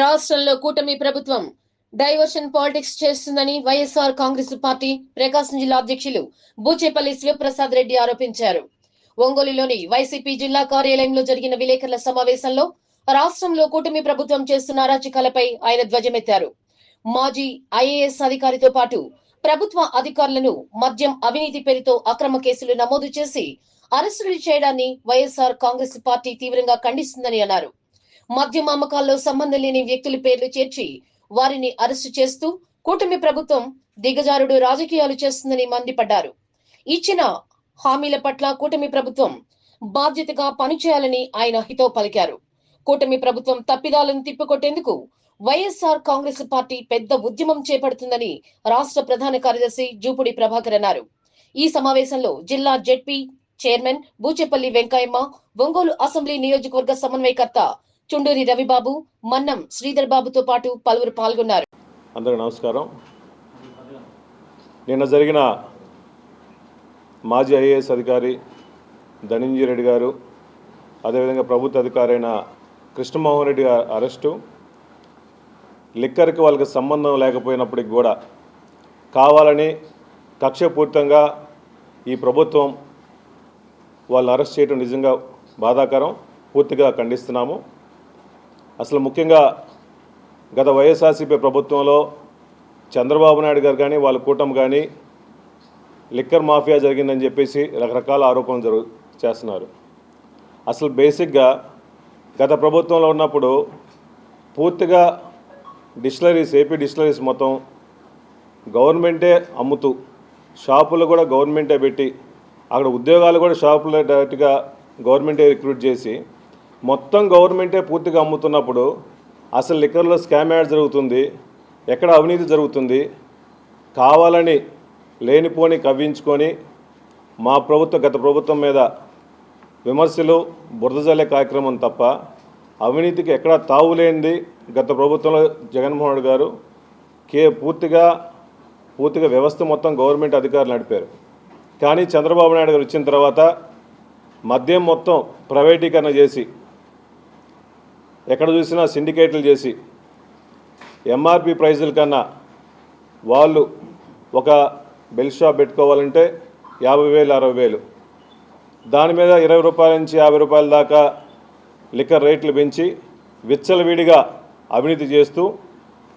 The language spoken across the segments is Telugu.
రాష్ట్రంలో కూటమి ప్రభుత్వం డైవర్షన్ పాలిటిక్స్ చేస్తుందని వైఎస్ఆర్ కాంగ్రెస్ పార్టీ ప్రకాశం జిల్లా అధ్యక్షులు బూచేపల్లి శివప్రసాద్ రెడ్డి ఆరోపించారు. ఒంగోలులోని వైసీపీ జిల్లా కార్యాలయంలో జరిగిన విలేకరుల సమావేశంలో రాష్ట్రంలో కూటమి ప్రభుత్వం చేస్తున్న అరాచకాలపై ఆయన ధ్వజమెత్తారు. మాజీ ఐఏఎస్ అధికారితో పాటు ప్రభుత్వ అధికారులను మద్యం అవినీతి పేరుతో అక్రమ కేసులు నమోదు చేసి అరెస్టులు చేయడాన్ని వైఎస్ఆర్ కాంగ్రెస్ పార్టీ తీవ్రంగా ఖండిస్తుందని అన్నారు. మద్యం అమ్మకాల్లో సంబంధం లేని వ్యక్తుల పేర్లు చేర్చి వారిని అరెస్టు చేస్తూ కూటమి ప్రభుత్వం దిగజారుడు రాజకీయాలు చేస్తుందని మండిపడ్డారు. ఇచ్చిన హామీల పట్ల కూటమి ప్రభుత్వం బాధ్యతగా పనిచేయాలని ఆయన హితో పలికారు. కూటమి ప్రభుత్వం తప్పిదాలను తిప్పికొట్టేందుకు వైఎస్ఆర్ కాంగ్రెస్ పార్టీ పెద్ద ఉద్యమం చేపడుతుందని రాష్ట్ర ప్రధాన కార్యదర్శి జూపుడి ప్రభాకర్ అన్నారు. ఈ సమావేశంలో జిల్లా ZP chairman Buchepalli Venkayamma Ongole assembly నియోజకవర్గ సమన్వయకర్త చుండూరి రవిబాబు మన్నం శ్రీధర్ బాబుతో పాటు పలువురు పాల్గొన్నారు. అందరికీ నమస్కారం. నిన్న జరిగిన మాజీ ఐఏఎస్ అధికారి ధనంజయ రెడ్డి గారు అదేవిధంగా ప్రభుత్వ అధికారి అయిన కృష్ణమోహన్ రెడ్డి గారి అరెస్టు లిక్కర్కి వాళ్ళకి సంబంధం లేకపోయినప్పటికి కూడా కావాలని కక్షపూరితంగా ఈ ప్రభుత్వం వాళ్ళు అరెస్ట్ చేయడం నిజంగా బాధాకరం. పూర్తిగా ఖండిస్తున్నాము. అసలు ముఖ్యంగా గత వైఎస్ఆర్సీపీ ప్రభుత్వంలో చంద్రబాబు నాయుడు గారు కానీ వాళ్ళ కూటమి కానీ లిక్కర్ మాఫియా జరిగిందని చెప్పేసి రకరకాల ఆరోపణలు జరుగు చేస్తున్నారు. అసలు బేసిక్గా గత ప్రభుత్వంలో ఉన్నప్పుడు పూర్తిగా డిస్టిలరీస్ ఏపీ డిస్టిలరీస్ మొత్తం గవర్నమెంటే అమ్ముతూ షాపులు కూడా గవర్నమెంటే పెట్టి అక్కడ ఉద్యోగాలు కూడా షాపులో డైరెక్ట్గా గవర్నమెంటే రిక్రూట్ చేసి మొత్తం గవర్నమెంటే పూర్తిగా అమ్ముతున్నప్పుడు అసలు లిక్కర్లో స్కామ్ యాడ్ జరుగుతుంది ఎక్కడ అవినీతి జరుగుతుంది కావాలని లేనిపోని కవ్వించుకొని మా ప్రభుత్వ గత ప్రభుత్వం మీద విమర్శలు బురదజల్లే కార్యక్రమం తప్ప అవినీతికి ఎక్కడా తావులేనిది గత ప్రభుత్వంలో జగన్మోహన్ రెడ్డి గారు కే పూర్తిగా పూర్తిగా వ్యవస్థ మొత్తం గవర్నమెంట్ అధికారులు నడిపారు. కానీ చంద్రబాబు నాయుడు గారు వచ్చిన తర్వాత మద్యం మొత్తం ప్రైవేటీకరణ చేసి ఎక్కడ చూసినా సిండికేట్లు చేసి ఎంఆర్పి ప్రైజుల కన్నా వాళ్ళు ఒక బెల్ షాప్ పెట్టుకోవాలంటే యాభై వేలు అరవై వేలు. దాని మీద ఇరవై రూపాయల నుంచి యాభై రూపాయల దాకా లిక్కర్ రేట్లు పెంచి విచ్చలవిడిగా అవినీతి చేస్తూ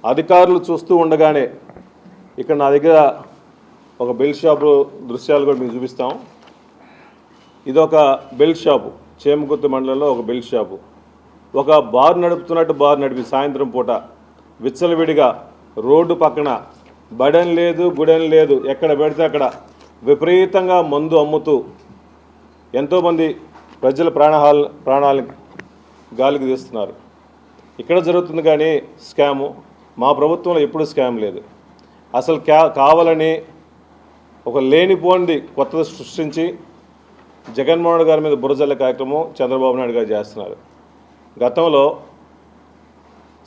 అధికారులు చూస్తూ ఉండగానే ఇక్కడ నా దగ్గర ఒక బెల్ షాపు దృశ్యాలు కూడా మీకు చూపిస్తాం. ఇది ఒక బెల్ షాపు చేమకుర్తి మండలంలో ఒక బెల్ షాపు. ఒక బార్ నడుపుతున్నట్టు బార్ నడిపి సాయంత్రం పూట విచ్చలవిడిగా రోడ్డు పక్కన బడన్ లేదు గుడెన్ లేదు ఎక్కడ పెడితే అక్కడ విపరీతంగా మందు అమ్ముతూ ఎంతోమంది ప్రజల ప్రాణహాల ప్రాణాలు గాలికి తీస్తున్నారు. ఇక్కడ జరుగుతుంది కానీ స్కాము. మా ప్రభుత్వంలో ఎప్పుడు స్కామ్ లేదు. అసలు క్యా కావాలని ఒక లేనిపోండి కొత్తది సృష్టించి జగన్మోహన్ గారి మీద బురజల్ల కార్యక్రమం చంద్రబాబు నాయుడు గారు చేస్తున్నారు. గతంలో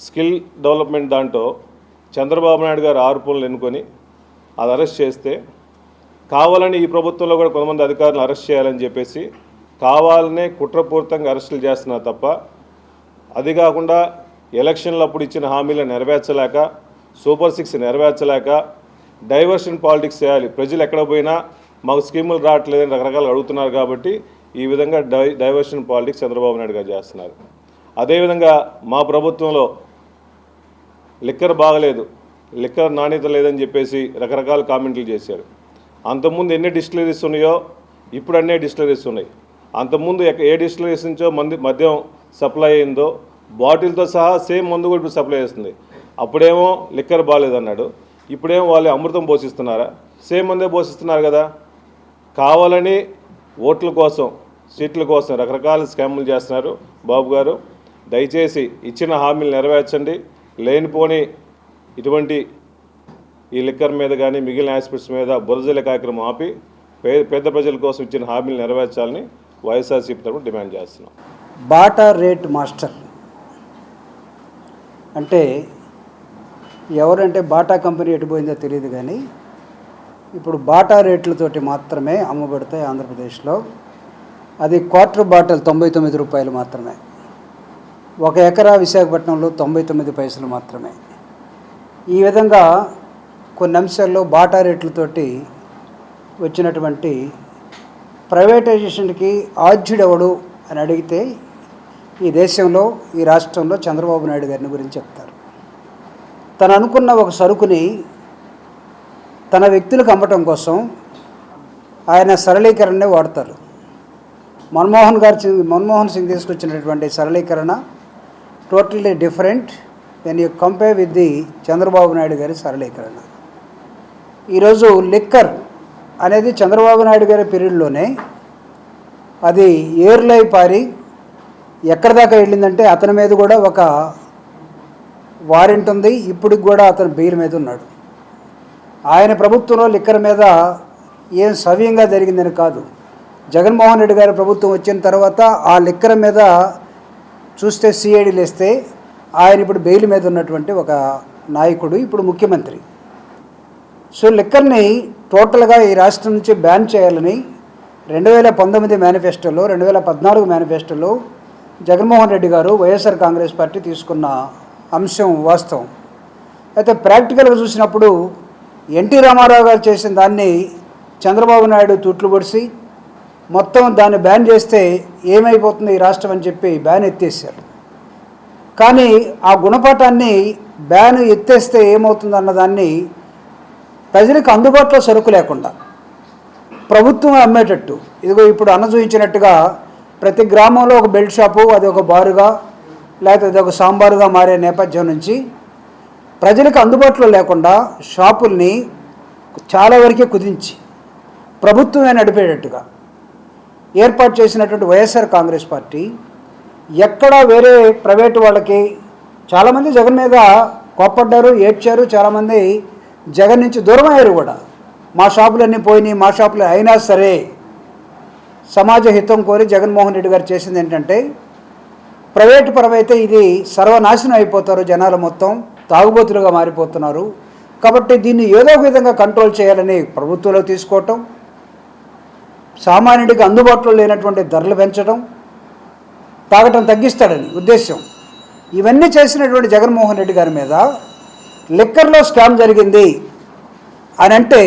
స్కిల్ డెవలప్మెంట్ దాంట్లో చంద్రబాబు నాయుడు గారు ఆరోపణలు ఎన్నుకొని అది అరెస్ట్ చేస్తే కావాలని ఈ ప్రభుత్వంలో కూడా కొంతమంది అధికారులను అరెస్ట్ చేయాలని చెప్పేసి కావాలనే కుట్రపూరితంగా అరెస్టులు చేస్తున్నారు తప్ప అది కాకుండా ఎలక్షన్లు అప్పుడు ఇచ్చిన హామీలను నెరవేర్చలేక సూపర్ సిక్స్ నెరవేర్చలేక డైవర్షన్ పాలిటిక్స్ చేయాలి. ప్రజలు ఎక్కడ పోయినా మాకు స్కీములు రావట్లేదని రకరకాలు అడుగుతున్నారు కాబట్టి ఈ విధంగా die diversion politics Chandrababu Naidu గారు చేస్తున్నారు. అదేవిధంగా మా ప్రభుత్వంలో లిక్కర్ బాగలేదు లిక్కర్ నాణ్యత లేదని చెప్పేసి రకరకాల కామెంట్లు చేశారు. అంతకుముందు ఎన్ని డిస్టిలరీస్ ఉన్నాయో ఇప్పుడు అన్నే డిస్టిలరీస్ ఉన్నాయి. అంతకుముందు ఎక్క- ఏ డిస్టిలరీస్ నుంచో మంది మద్యం సప్లై అయిందో బాటిల్తో సహా సేమ్ మందు కూడా ఇప్పుడు సప్లై చేస్తుంది. అప్పుడేమో లిక్కర్ బాగాలేదన్నాడు. ఇప్పుడేమో వాళ్ళు అమృతం పోషిస్తున్నారా? సేమ్ మందే పోషిస్తున్నారు కదా. కావాలని ఓట్ల కోసం సీట్ల కోసం రకరకాల స్కాములు చేస్తున్నారు బాబు గారు. దయచేసి ఇచ్చిన హామీలు నెరవేర్చండి. లేనిపోని ఇటువంటి ఈ లిక్కర్ మీద కానీ మిగిలిన ఆస్పెక్ట్స్ మీద బురజల కార్యక్రమం ఆపి పే పేద ప్రజల కోసం ఇచ్చిన హామీలు నెరవేర్చాలని వైఎస్ఆర్సీపీ తరఫున డిమాండ్ చేస్తున్నాం. బాటా రేట్ మాస్టర్ అంటే ఎవరంటే బాటా కంపెనీ ఎటుపోయిందో తెలియదు కానీ ఇప్పుడు బాటా రేట్లతోటి మాత్రమే అమ్మబడతాయి ఆంధ్రప్రదేశ్లో. అది క్వార్టర్ బాటిల్ తొంభై తొమ్మిది రూపాయలు మాత్రమే. ఒక ఎకరా విశాఖపట్నంలో తొంభై తొమ్మిది పైసలు మాత్రమే. ఈ విధంగా కొన్ని అంశాల్లో బాటా రేట్లతోటి వచ్చినటువంటి ప్రైవేటైజేషన్కి ఆద్యుడెవడు అని అడిగితే ఈ దేశంలో ఈ రాష్ట్రంలో చంద్రబాబు నాయుడు గారిని గురించి చెప్తారు. తను అనుకున్న ఒక సరుకుని తన వ్యక్తులకు అమ్మటం కోసం ఆయన సరళీకరణనే వాడతారు. మన్మోహన్ గారు మన్మోహన్ సింగ్ తీసుకొచ్చినటువంటి సరళీకరణ totally different when you compare with the Chandrababu Naidu గారి సరళీకరణ. ఈరోజు లిక్కర్ అనేది చంద్రబాబు నాయుడు గారి పీరియడ్లోనే అది ఏర్లై పారి ఎక్కడి దాకా వెళ్ళిందంటే అతని మీద కూడా ఒక వారెంట్ ఉంది. ఇప్పటికి కూడా అతను బెయిల్ మీద ఉన్నాడు. ఆయన ప్రభుత్వంలో లిక్కర్ మీద ఏం సవ్యంగా జరిగిందని కాదు. జగన్మోహన్ రెడ్డి గారి ప్రభుత్వం వచ్చిన తర్వాత ఆ లిక్కర్ మీద చూస్తే సిఐడి లేస్తే ఆయన ఇప్పుడు బెయిల్ మీద ఉన్నటువంటి ఒక నాయకుడు ఇప్పుడు ముఖ్యమంత్రి. సో లిక్కర్ని టోటల్గా ఈ రాష్ట్రం నుంచి బ్యాన్ చేయాలని రెండు వేల పంతొమ్మిది మేనిఫెస్టోలో రెండు వేల పద్నాలుగు మేనిఫెస్టోలో జగన్మోహన్ రెడ్డి గారు వైఎస్ఆర్ కాంగ్రెస్ పార్టీ తీసుకున్న అంశం వాస్తవం. అయితే ప్రాక్టికల్గా చూసినప్పుడు ఎన్టీ రామారావు గారు చేసిన దాన్ని చంద్రబాబు నాయుడు తూట్లు పొడిసి మొత్తం దాన్ని బ్యాన్ చేస్తే ఏమైపోతుంది ఈ రాష్ట్రం అని చెప్పి బ్యాన్ ఎత్తేసారు కానీ ఆ గుణపాఠాన్ని బ్యాన్ ఎత్తేస్తే ఏమవుతుంది అన్నదాన్ని ప్రజలకు అందుబాటులో సరుకు లేకుండా ప్రభుత్వం అమ్మేటట్టు. ఇదిగో ఇప్పుడు అన్న చూపించినట్టుగా ప్రతి గ్రామంలో ఒక బెల్ట్ షాపు అది ఒక బారుగా లేకపోతే అది ఒక సాంబారుగా మారే నేపథ్యం నుంచి ప్రజలకు అందుబాటులో లేకుండా షాపుల్ని చాలా వరకే కుదించి ప్రభుత్వమే నడిపేటట్టుగా ఏర్పాటు చేసినటువంటి వైఎస్ఆర్ కాంగ్రెస్ పార్టీ ఎక్కడా వేరే ప్రైవేటు వాళ్ళకి చాలామంది జగన్ మీద కోప్పడ్డారు ఏడ్చారు చాలామంది జగన్ నుంచి దూరం అయ్యారు కూడా. మా షాపులన్నీ పోయినాయి మా షాపులు అయినా సరే సమాజ హితం కోరి జగన్మోహన్ రెడ్డి గారు చేసింది ఏంటంటే ప్రైవేటు పరమైతే ఇది సర్వనాశనం అయిపోతారు జనాలు మొత్తం తాగుబోతులుగా మారిపోతున్నారు. కాబట్టి దీన్ని ఏదో ఒక విధంగా కంట్రోల్ చేయాలని ప్రభుత్వంలో తీసుకోవటం సామాన్యుడికి అందుబాటులో లేనటువంటి ధరలు పెంచడం తాగటం తగ్గిస్తాడని ఉద్దేశం ఇవన్నీ చేసినటువంటి జగన్మోహన్ రెడ్డి గారి మీద లిక్కర్లో స్కామ్ జరిగింది అని అంటే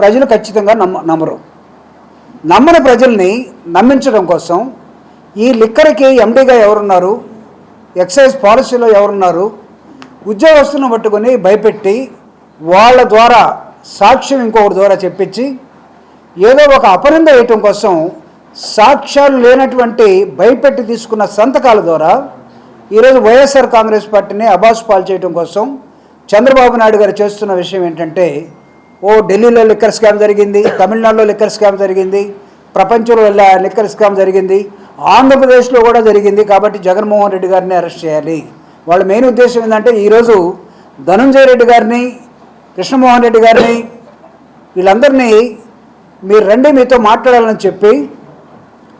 ప్రజలు ఖచ్చితంగా నమ్మ నమ్మరు. నమ్మని ప్రజల్ని నమ్మించడం కోసం ఈ లిక్కర్కి ఎండీగా ఎవరున్నారు ఎక్సైజ్ పాలసీలో ఎవరున్నారు ఉద్యోగస్తులను పట్టుకొని భయపెట్టి వాళ్ళ ద్వారా సాక్ష్యం ఇంకొకటి ద్వారా చెప్పించి ఏదో ఒక అపరింద వేయటం కోసం సాక్ష్యాలు లేనటువంటి భయపెట్టి తీసుకున్న సంతకాల ద్వారా ఈరోజు వైఎస్ఆర్ కాంగ్రెస్ పార్టీని అబాస్ పాలు చేయడం కోసం చంద్రబాబు నాయుడు గారు చేస్తున్న విషయం ఏంటంటే ఓ ఢిల్లీలో లిక్కర్ స్కామ్ జరిగింది తమిళనాడులో లిక్కర్ స్కామ్ జరిగింది ప్రపంచంలో లిక్కర్ స్కామ్ జరిగింది ఆంధ్రప్రదేశ్లో కూడా జరిగింది కాబట్టి జగన్మోహన్ రెడ్డి గారిని అరెస్ట్ చేయాలి. వాళ్ళ మెయిన్ ఉద్దేశం ఏంటంటే ఈరోజు ధనంజయ రెడ్డి గారిని కృష్ణమోహన్ రెడ్డి గారిని వీళ్ళందరినీ మీరు రండి మీతో మాట్లాడాలని చెప్పి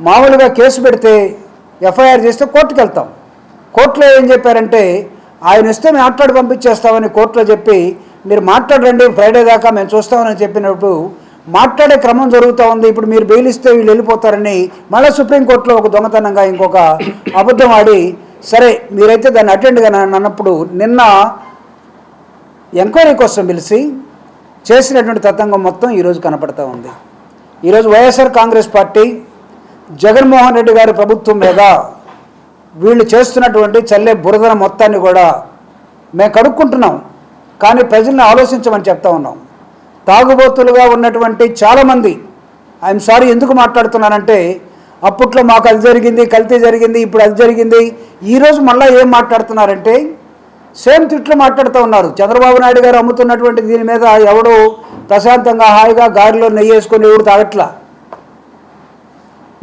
మామూలుగా కేసు పెడితే ఎఫ్ఐఆర్ చేస్తే కోర్టుకు వెళ్తాం. కోర్టులో ఏం చెప్పారంటే ఆయన ఇస్తే మేము మాట్లాడి పంపించేస్తామని కోర్టులో చెప్పి మీరు మాట్లాడండి ఫ్రైడే దాకా మేము చూస్తామని చెప్పినప్పుడు మాట్లాడే క్రమం జరుగుతూ ఉంది. ఇప్పుడు మీరు బెయిల్ ఇస్తే వీళ్ళు వెళ్ళిపోతారని మళ్ళీ సుప్రీంకోర్టులో ఒక దొంగతనంగా ఇంకొక అబద్ధం ఆడి సరే మీరైతే దాన్ని అటెండ్ అన్నప్పుడు నిన్న ఎంక్వైరీ కోసం పిలిచి చేసినటువంటి తతంగం మొత్తం ఈరోజు కనపడతా ఉంది. ఈరోజు YSR Congress party Jaganmohan Reddy గారి ప్రభుత్వం మీద వీళ్ళు చేస్తున్నటువంటి చల్లే బురదన మొత్తాన్ని కూడా మేము కడుక్కుంటున్నాం. కానీ ప్రజల్ని ఆలోచించమని చెప్తా ఉన్నాం. తాగుబోతులుగా ఉన్నటువంటి చాలామంది ఐఎమ్ సారీ ఎందుకు మాట్లాడుతున్నానంటే అప్పట్లో మాకు అది జరిగింది కల్తీ జరిగింది ఇప్పుడు అది జరిగింది. ఈరోజు మళ్ళీ ఏం మాట్లాడుతున్నారంటే సేమ్ తిట్లు మాట్లాడుతూ ఉన్నారు. చంద్రబాబు నాయుడు గారు అమ్ముతున్నటువంటి దీని మీద ఎవడో ప్రశాంతంగా హాయిగా గారిలో నెయ్యి వేసుకొని ఎవడు తాగట్లా?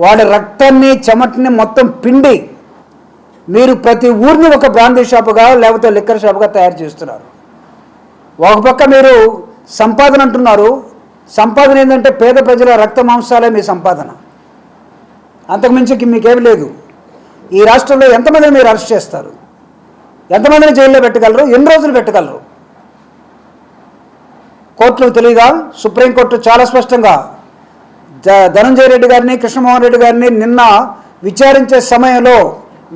వాడి రక్తాన్ని చెమటని మొత్తం పిండి మీరు ప్రతి ఊరిని ఒక బ్రాందీ షాపుగా లేకపోతే లిక్కర్ షాపుగా తయారు చేస్తున్నారు. ఒక పక్క మీరు సంపాదన అంటున్నారు. సంపాదన ఏంటంటే పేద ప్రజల రక్త మాంసాలే మీ సంపాదన. అంతకుమించి మీకేమి లేదు. ఈ రాష్ట్రంలో ఎంతమందిని మీరు అరెస్ట్ చేస్తారు? ఎంతమందిని జైల్లో పెట్టగలరు? ఎన్ని రోజులు పెట్టగలరు? కోర్టులకు తెలియదా సుప్రీంకోర్టు చాలా స్పష్టంగా జ ధనంజయ రెడ్డి గారిని కృష్ణమోహన్ రెడ్డి గారిని నిన్న విచారించే సమయంలో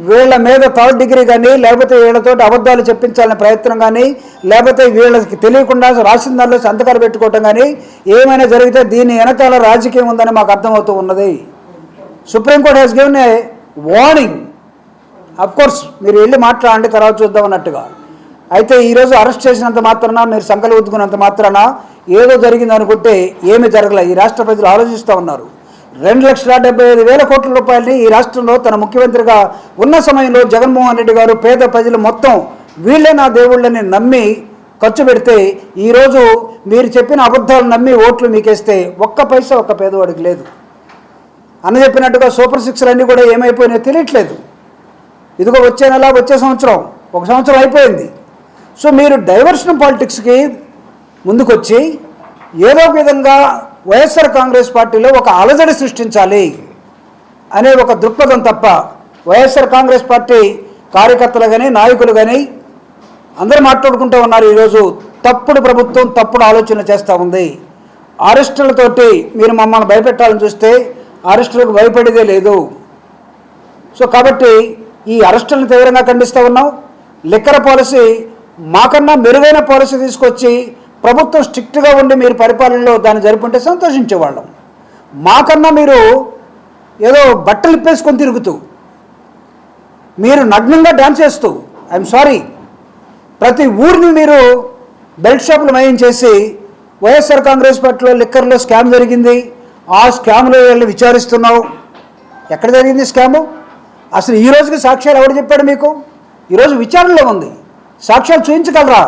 వీళ్ళ మీద థర్డ్ డిగ్రీ కానీ లేకపోతే వీళ్ళతో అబద్ధాలు చెప్పించాలనే ప్రయత్నం కానీ లేకపోతే వీళ్ళకి తెలియకుండా రాసిన దానిలో సంతకాలు పెట్టుకోవటం కానీ ఏమైనా జరిగితే దీని వెనకాల రాజకీయం ఉందని మాకు అర్థమవుతూ ఉన్నది. Supreme court he's given a warning course మీరు వెళ్ళి మాట్లాడండి తర్వాత చూద్దాం అన్నట్టుగా. అయితే ఈరోజు అరెస్ట్ చేసినంత మాత్రాన మీరు సంకలు ఉద్దుకున్నంత మాత్రాన ఏదో జరిగిందనుకుంటే ఏమి జరగలేదు జరగలే. ఈ రాష్ట్ర ప్రజలు ఆలోచిస్తూ ఉన్నారు. రెండు లక్షల డెబ్బై ఐదు వేల కోట్ల రూపాయలని ఈ రాష్ట్రంలో తన ముఖ్యమంత్రిగా ఉన్న సమయంలో జగన్మోహన్ రెడ్డి గారు పేద ప్రజలు మొత్తం వీళ్ళే నా దేవుళ్ళని నమ్మి ఖర్చు పెడితే ఈరోజు మీరు చెప్పిన అబద్ధాలు నమ్మి ఓట్లు మీకేస్తే ఒక్క పైసా ఒక్క పేదవాడికి లేదు. అన్న చెప్పినట్టుగా సూపర్ సిక్స్ అన్నీ కూడా ఏమైపోయినాయో తెలియట్లేదు. ఇదిగో వచ్చే నెల వచ్చే సంవత్సరం ఒక సంవత్సరం అయిపోయింది. సో మీరు డైవర్షన్ పాలిటిక్స్కి ముందుకొచ్చి ఏదో ఒక విధంగా వైఎస్ఆర్ కాంగ్రెస్ పార్టీలో ఒక అలజడి సృష్టించాలి అనే ఒక దృక్పథం తప్ప వైఎస్ఆర్ కాంగ్రెస్ పార్టీ కార్యకర్తలు కానీ నాయకులు కానీ అందరూ మాట్లాడుకుంటూ ఉన్నారు ఈరోజు. తప్పుడు ప్రభుత్వం తప్పుడు ఆలోచన చేస్తూ ఉంది. అరెస్టులతోటి మీరు మమ్మల్ని భయపెట్టాలని చూస్తే అరెస్టులకు భయపడేదే లేదు. సో కాబట్టి ఈ అరెస్టులను తీవ్రంగా ఖండిస్తూ ఉన్నాం. లిక్కర పాలసీ మాకన్నా మెరుగైన పాలసీ తీసుకొచ్చి ప్రభుత్వం స్ట్రిక్ట్గా ఉండి మీరు పరిపాలనలో దాన్ని జరుపుంటే సంతోషించేవాళ్ళం. మాకన్నా మీరు ఏదో బట్టలు ఇప్పేసుకొని తిరుగుతూ మీరు నగ్నంగా డ్యాన్స్ చేస్తూ ఐఎమ్ సారీ ప్రతి ఊరిని మీరు బెల్ట్ షాపులు మయం చేసి వైఎస్ఆర్ కాంగ్రెస్ పార్టీలో లిక్కర్లో స్కామ్ జరిగింది. ఆ స్కామ్లో వెళ్ళి విచారిస్తున్నావు. ఎక్కడ జరిగింది స్కాము? అసలు ఈ రోజుకి సాక్ష్యాలు ఎవరు చెప్పాడు మీకు? ఈరోజు విచారణలో ఉంది. సాక్ష్యాలు చూపించగలరా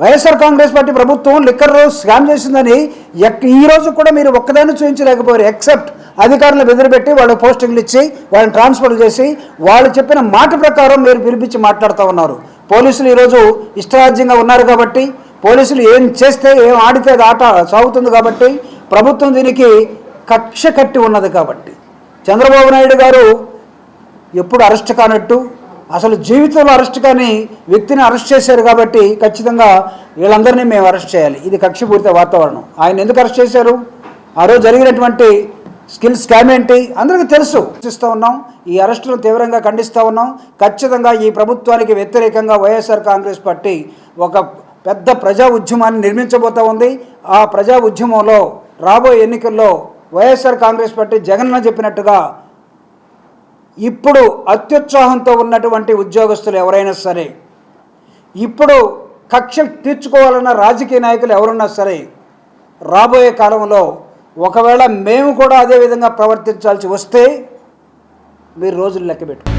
వైఎస్ఆర్ కాంగ్రెస్ పార్టీ ప్రభుత్వం లిక్కర్ స్కామ్ చేసిందని ఎక్ ఈ రోజు కూడా మీరు ఒక్కదాన్ని చూపించలేకపోయారు ఎక్సెప్ట్ అధికారులను బెదిరిపెట్టి వాళ్ళు పోస్టింగ్లు ఇచ్చి వాళ్ళని ట్రాన్స్ఫర్ చేసి వాళ్ళు చెప్పిన మాట ప్రకారం మీరు పిలిపించి మాట్లాడుతూ ఉన్నారు. పోలీసులు ఈరోజు ఇష్టరాజ్యంగా ఉన్నారు కాబట్టి పోలీసులు ఏం చేస్తే ఏం ఆడితే ఆట సాగుతుంది కాబట్టి ప్రభుత్వం దీనికి కక్ష కట్టి ఉన్నది కాబట్టి. చంద్రబాబు నాయుడు గారు ఎప్పుడు అరెస్ట్ కానట్టు అసలు జీవితంలో అరెస్ట్ కాని వ్యక్తిని అరెస్ట్ చేశారు కాబట్టి ఖచ్చితంగా వీళ్ళందరినీ మేము అరెస్ట్ చేయాలి. ఇది కక్షపూరిత వాతావరణం. ఆయన ఎందుకు అరెస్ట్ చేశారు? ఆ రోజు జరిగినటువంటి స్కిల్ స్కామ్ ఏంటి? అందరికీ తెలుసు. ఇస్తూ ఉన్నాం. ఈ అరెస్టులను తీవ్రంగా ఖండిస్తూ ఉన్నాం. ఖచ్చితంగా ఈ ప్రభుత్వానికి వ్యతిరేకంగా వైఎస్ఆర్ కాంగ్రెస్ పార్టీ ఒక పెద్ద ప్రజా ఉద్యమాన్ని నిర్మించబోతా ఉంది. ఆ ప్రజా ఉద్యమంలో రాబోయే ఎన్నికల్లో వైఎస్ఆర్ కాంగ్రెస్ పార్టీ జగన్ చెప్పినట్టుగా ఇప్పుడు అత్యుత్సాహంతో ఉన్నటువంటి ఉద్యోగస్తులు ఎవరైనా సరే ఇప్పుడు కక్ష తీర్చుకోవాలన్న రాజకీయ నాయకులు ఎవరున్నా సరే రాబోయే కాలంలో ఒకవేళ మేము కూడా అదే విధంగా ప్రవర్తించాల్సి వస్తే మీరు రోజులు లెక్క పెట్టుకోండి.